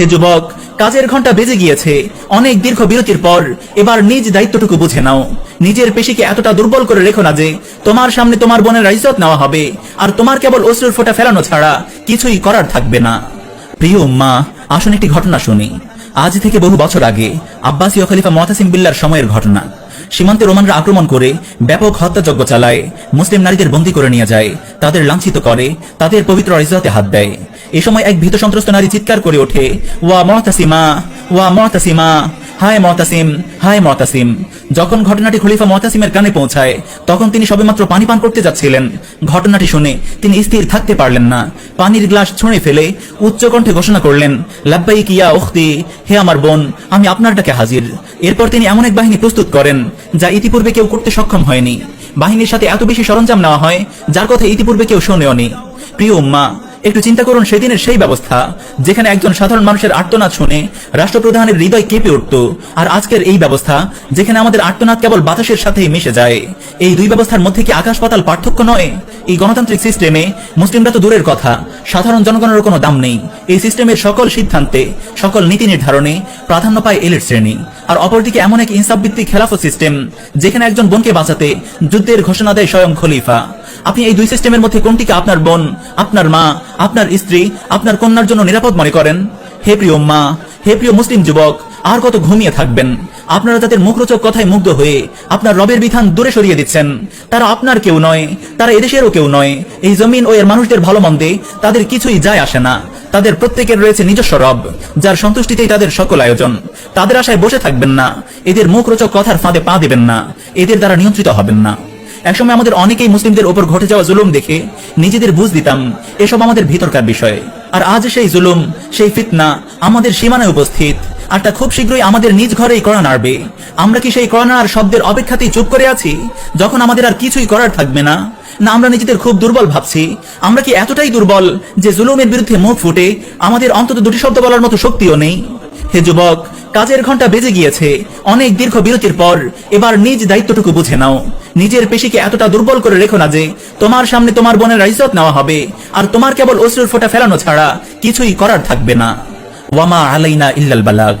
হে যুবক, কাজের ঘণ্টা বেজে গিয়েছে। অনেক দীর্ঘ বিরতির পর এবার নিজ দায়িত্বটুকু বুঝে নাও। নিজের পেশিকে এতটা দুর্বল করে রেখো না যে, তোমার সামনে তোমার বোনের ইজ্জত নেওয়া হবে, আর তোমার কেবল অশ্রুর ফোটা ফেলানো ছাড়া কিছুই করার থাকবে না। প্রিয় উম্মা আসুন একটি ঘটনা শুনি। আজ থেকে বহু বছর আগে আব্বাসীয় খলিফা মহাতাসিম বিল্লার সময়ের ঘটনা। সীমান্তে রোমানরা আক্রমণ করে ব্যাপক হত্যাযজ্ঞ চালায়, মুসলিম নারীদের বন্দী করে নিয়ে যায়, তাদের লাঞ্ছিত করে, তাদের পবিত্র ইজ্জতে হাত দেয়। এ সময় এক ভীত সন্ত্রস্ত নারী চিৎকার করে ওঠে, ওয়া মহতাসিমা ওয়া মহতাসিমা হায় মহতাসিম হায় মহতাসিম যখন ঘটনাটি খলিফা মহতাসিমের কানে পৌঁছায়, তখন তিনি সবেমাত্র পানি পান করতে যাচ্ছিলেন। ঘটনাটি শুনে তিনি স্থির থাকতে পারলেন না। পানির গ্লাস ছুঁড়ে ফেলে উচ্চকণ্ঠে ঘোষণা করলেন লাব্বাই কিয়া উখতি, হে আমার বোন, আমি আপনার ডাকে হাজির। এরপর তিনি এমন এক বাহিনী প্রস্তুত করেন, যা ইতিপূর্বে কেউ করতে সক্ষম হয়নি। বাহিনীর সাথে এত বেশি সরঞ্জাম নেওয়া হয়, যার কথা ইতিপূর্বে কেউ শোনেওনি। প্রিয় উম্মা একটু চিন্তা করুন, সেদিনের সেই ব্যবস্থা, যেখানে একজন সাধারণ মানুষের আর্তনাদ শুনে রাষ্ট্রপ্রধানের হৃদয় কেঁপে উঠত, আর আজকের এই ব্যবস্থা, যেখানে আমাদের আর্তনাদ কেবল বাতাসের সাথেই মিশে যায়, এই দুই ব্যবস্থার মধ্যে কি আকাশ পাতাল পার্থক্য নয়? এই গণতান্ত্রিক সিস্টেমে মুসলিমরা তো দূরের কথা, সাধারণ জনগণের কোনো দাম নেই, এই সিস্টেমের সকল সিদ্ধান্তে, সকল নীতি নির্ধারণে প্রাধান্য পায় এলিট শ্রেণি, আর অপরদিকে এমন এক ইনসাফ ভিত্তিক খেলাফত সিস্টেম, যেখানে একজন বোনকে বাঁচাতে যুদ্ধের ঘোষণা দেয় স্বয়ং খলিফা। আপনি এই দুই সিস্টেমের মধ্যে কোনটিকে আপনার বোন, আপনার মা, আপনার স্ত্রী, আপনার কন্যার জন্য নিরাপদ মনে করেন? হে প্রিয় মা, হে প্রিয় মুসলিম যুবক, আর কত ঘুমিয়ে থাকবেন? আপনারা তাদের মুখরোচক কথায় মুগ্ধ হয়ে আপনার রবের বিধান দূরে সরিয়ে দিচ্ছেন, তারা আপনার কেউ নয়, তারা এদেশেরও কেউ নয়। এই জমিন ও এর মানুষদের ভালো মন্দে তাদের কিছুই যায় আসে না। তাদের প্রত্যেকের রয়েছে নিজস্ব রব, যার সন্তুষ্টিতেই তাদের সকল আয়োজন। তাদের আশায় বসে থাকবেন না। এদের মুখরোচক কথার ফাঁদে পা দেবেন না। এদের দ্বারা নিয়ন্ত্রিত হবেন না। একসময় আমাদের অনেকেই মুসলিমদের উপর ঘটে যাওয়া জুলুম দেখে নিজেদের বুঝ দিতাম, এসব আমাদের ভিতরকার বিষয়। আর আজ সেই জুলুম, সেই ফিতনা আমাদের সীমানায় উপস্থিত। আর তা খুব শীঘ্রই আমাদের নিজ ঘরেই করা নাড়বে। আমরা কি সেই করোনার শব্দের অপেক্ষাতেই চুপ করে আছি, যখন আমাদের আর কিছুই করার থাকবে না? না, আমরা নিজেদের খুব দুর্বল ভাবছি। আমরা কি এতটাই দুর্বল যে জুলুমের বিরুদ্ধে মুখ ফুটে আমাদের অন্তত দুটি শব্দ বলার মতো শক্তিও নেই? হে যুবক, কাজের ঘণ্টা বেজে গিয়েছে। অনেক দীর্ঘ বিরতির পর এবার নিজ দায়িত্বটুকু বুঝে নাও। নিজের পেশিকে এতটা দুর্বল করে রেখো না যে তোমার সামনে তোমার বোনের ইজত নেওয়া হবে, আর তোমার কেবল অশ্রুর ফোটা ফেলানো ছাড়া কিছুই করার থাকবে না। ওয়ামা আলাইনা ইল্লাল বালাগ।